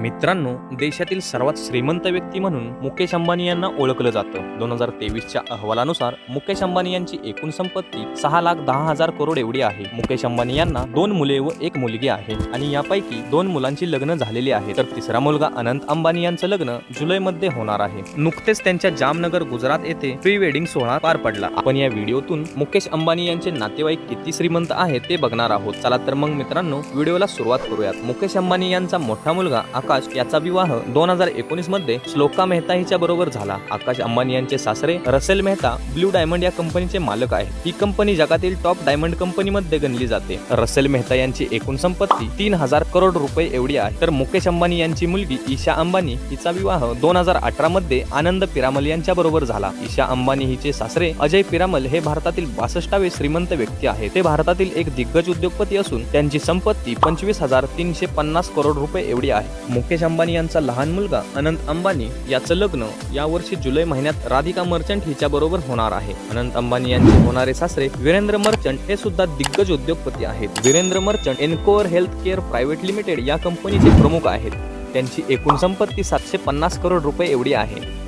मित्रांनो देशातील सर्वात श्रीमंत व्यक्ती म्हणून मुकेश अंबानी यांना ओळखलं जातं. दोन हजार तेवीसच्या अहवालानुसार मुकेश अंबानी यांची एकूण संपत्ती सहा लाख दहा हजार करोड एवढी आहे. मुकेश अंबानी यांना दोन मुले व एक मुलगी आहे आणि यापैकी दोन मुलांची लग्न झालेली आहे. तर तिसरा मुलगा अनंत अंबानी यांचं लग्न जुलैमध्ये होणार आहे. नुकतेच त्यांच्या जामनगर गुजरात येथे प्री वेडिंग सोहळा पार पडला. आपण या व्हिडिओतून मुकेश अंबानी यांचे नातेवाईक किती श्रीमंत आहेत ते बघणार आहोत. चला तर मग मित्रांनो व्हिडिओला सुरुवात करूयात. मुकेश अंबानी यांचा मोठा मुलगा आकाश याचा विवाह दोन हजार एकोणीसमध्ये श्लोका मेहता हिच्या बरोबर झाला. आकाश अंबानी यांचे सासरे रसेल मेहता ब्ल्यू डायमंड या कंपनीचे मालक आहेत. ही कंपनी जगातील टॉप डायमंड कंपनीमध्ये गणली जाते. रसेल मेहता यांची एकूण संपत्ती तीन हजार करोड रुपये एवढी आहे. तर मुकेश अंबानी यांची मुलगी ईशा अंबानी हिचा विवाह दोन हजार अठरा मध्ये आनंद पिरामल यांच्या बरोबर झाला. ईशा अंबानी हिचे सासरे अजय पिरामल हे भारतातील बासष्टावे श्रीमंत व्यक्ती आहे ते भारतातील एक दिग्गज उद्योगपती असून त्यांची संपत्ती पंचवीस हजार तीनशे पन्नास करोड रुपये एवढी आहे. मुकेश अंबानी यांचा लहान मुलगा अनंत अंबानी याचं लग्न यावर्षी जुलै महिन्यात राधिका मर्चंट हिच्या बरोबर होणार आहे. अनंत अंबानी यांचे होणारे सासरे वीरेंद्र मर्चंट हे सुद्धा दिग्गज उद्योगपती आहेत. Virendra Merchant Encore health care private limited या कंपनीचे प्रमुख आहेत. त्यांची एकूण संपत्ती सातशे पन्नास करोड रुपये एवढी आहे.